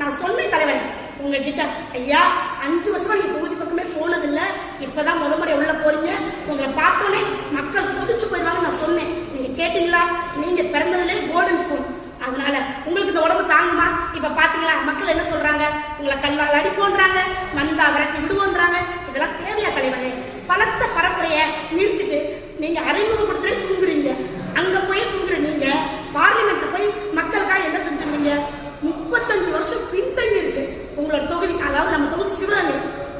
நான் சொன்னேன் தலைவர் உங்ககிட்ட ஐயா அஞ்சு வருஷமா நீங்க தொகுதி பக்கமே போனதில்ல இப்பதான் முத முறை உள்ள போறீங்க. உங்களை பார்த்தோன்னே மக்கள் கொதிச்சு போயிடுவாங்க நான் சொன்னேன். நீங்க கேட்டீங்களா? நீங்க பிறந்ததுலே கோல்டன் ஸ்பூன் அதனால உங்களுக்கு இந்த உடம்பு தாங்குமா? இப்ப பாத்தீங்களா? மக்கள் என்ன சொல்றாங்க? உங்களை கல்லால் அடிப்போன்றாங்க மந்தா விரட்டி விடுவோன்றாங்க இதெல்லாம் தேவையா தலைவரே பலத்த பரப்புரைய நிறுத்திட்டு நீங்க அறிமுகப்படுத்தலே தூங்குறீங்க அங்க போய் தூங்குற நீங்க பார்லிமெண்ட்ல போய் மக்களுக்காக என்ன செஞ்சிருந்தீங்க முப்பத்தஞ்சு வருஷம் பின்தங்கி இருக்கு உங்களோட தொகுதி அதாவது நம்ம தொகுதி சிவகங்கை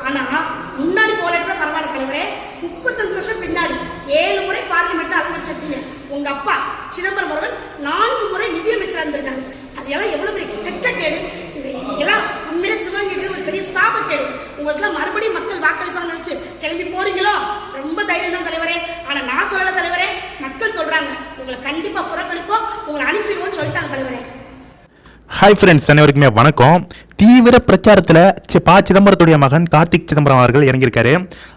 ஆனா முன்னாடி போல கூட பரவாயில்ல முப்பத்தஞ்சு வருஷம் பின்னாடி ஏழு முறை பார்லிமெண்ட்ல அலங்கரிச்சிருக்கீங்க உங்க அப்பா சிதம்பரம் அவர்கள் நான்கு முறை நிதியமைச்சராக இருந்திருக்காரு. அதெல்லாம் எவ்வளவு பெரிய வெட்கக்கேடு இதெல்லாம் உண்மையிலே சிவகங்கை ஒரு பெரிய சாபக்கேடு உங்களுக்குலாம் மறுபடியும் மக்கள் வாக்களிப்பாங்க நினைச்சு கிளம்பி போறீங்களோ? ரொம்ப தைரியம் தான் தலைவரே. ஆனா நான் சொல்லல தலைவரே. மக்கள் சொல்றாங்க. உங்களை கண்டிப்பா புறக்கணிப்போம். உங்களை அனுப்பிடுவோம்னு சொல்லிட்டாங்க தலைவரே. ஹாய் ஃப்ரெண்ட்ஸ் அனைவருக்குமே வணக்கம். தீவிர பிரச்சாரத்தில் ப. சிதம்பரத்துடைய மகன் கார்த்திக் சிதம்பரம் அவர்கள் இறங்கியிருக்காரு.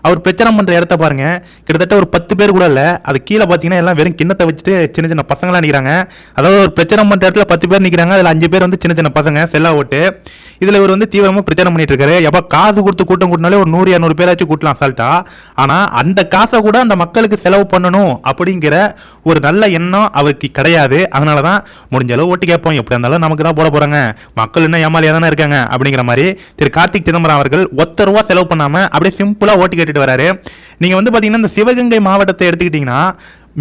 அவர் பிரச்சாரம் பண்ணுற இடத்த பாருங்க. கிட்டத்தட்ட ஒரு பத்து பேர் கூட இல்லை. அது கீழே பார்த்தீங்கன்னா எல்லாம் வெறும் கிண்ணத்தை வச்சுட்டு சின்ன சின்ன பசங்களாம் நிற்கிறாங்க அதாவது ஒரு பிரச்சாரம் பண்ணுற இடத்துல பத்து பேர் நிற்கிறாங்க அதில் அஞ்சு பேர் வந்து சின்ன சின்ன பசங்க செல்லா ஓட்டு. இதில் இவர் வந்து தீவிரமாக பிரச்சாரம் பண்ணிட்டு இருக்காரு எப்போ காசு கொடுத்து கூட்டம் கூட்டினாலே ஒரு நூறு இரநூறு பேராச்சும் கூட்டலாம் அசால்ட்டா. ஆனால் அந்த காசை கூட அந்த மக்களுக்கு செலவு பண்ணணும் அப்படிங்கிற ஒரு நல்ல எண்ணம் அவருக்கு கிடையாது. அதனால தான் முடிஞ்ச அளவு ஓட்டு கேட்போம். எப்படி இருந்தாலும் நமக்கு தான் போட போகிறாங்க மக்கள் இன்னும் ஏமாலியாக தானே இருக்காங்க அப்படிங்கிற மாதிரி திரு கார்த்திக் சிதம்பரம் அவர்கள் ஒத்த ரூபா செலவு பண்ணாமல் அப்படியே சிம்பிளாக ஓட்டு கேட்டுட்டு வராரு. நீங்கள் வந்து பார்த்தீங்கன்னா இந்த சிவகங்கை மாவட்டத்தை எடுத்துக்கிட்டிங்கன்னா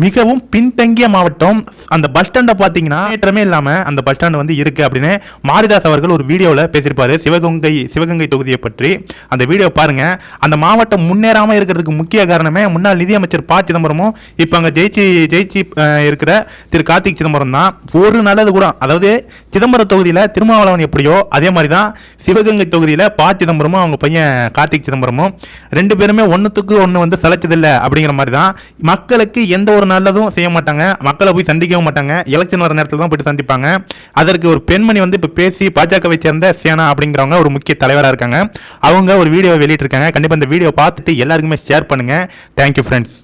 மிகவும் பின்தங்கிய மாவட்டம். அந்த பஸ் ஸ்டாண்டை பார்த்தீங்கன்னா ஏற்றமே இல்லாமல் அந்த பஸ் ஸ்டாண்ட் வந்து இருக்கு அப்படின்னு மாரிதாஸ் அவர்கள் ஒரு வீடியோவில் பேசியிருப்பார். சிவகங்கை சிவகங்கை தொகுதியை பற்றி. அந்த வீடியோ பாருங்க. அந்த மாவட்டம் முன்னேறாமல் இருக்கிறதுக்கு முக்கிய காரணமே முன்னாள் நிதியமைச்சர் ப. சிதம்பரமும் இப்போ அங்கே ஜெயிச்சு ஜெயிச்சு இருக்கிற திரு. கார்த்திக் சிதம்பரம் தான். ஒரு நல்லது கூட. அதாவது சிதம்பரம் தொகுதியில் திருமாவளவன் எப்படியோ அதே மாதிரி தான் சிவகங்கை தொகுதியில் ப. சிதம்பரமும் அவங்க பையன் கார்த்திக் சிதம்பரமும் ரெண்டு பேருமே ஒன்றுத்துக்கு ஒன்று வந்து சலைச்சதில்லை அப்படிங்கிற மாதிரி தான் மக்களுக்கு எந்த ஒரு ஒரு நல்லதும் செய்ய மாட்டாங்க மக்களை போய் சந்திக்கவும் மாட்டாங்க எலெக்ஷன் வர நேரத்தில் தான் போயிட்டு சந்திப்பாங்க. அதற்கு ஒரு பெண்மணி வந்து இப்போ பேசி பாஜகவை சேர்ந்த சேனா அப்படிங்கிறவங்க ஒரு முக்கிய தலைவராக இருக்காங்க. அவங்க ஒரு வீடியோ வெளியிட்டிருக்காங்க. கண்டிப்பாக இந்த வீடியோ பார்த்துட்டு எல்லாருக்குமே ஷேர் பண்ணுங்கள் தேங்க்யூ ஃப்ரெண்ட்ஸ்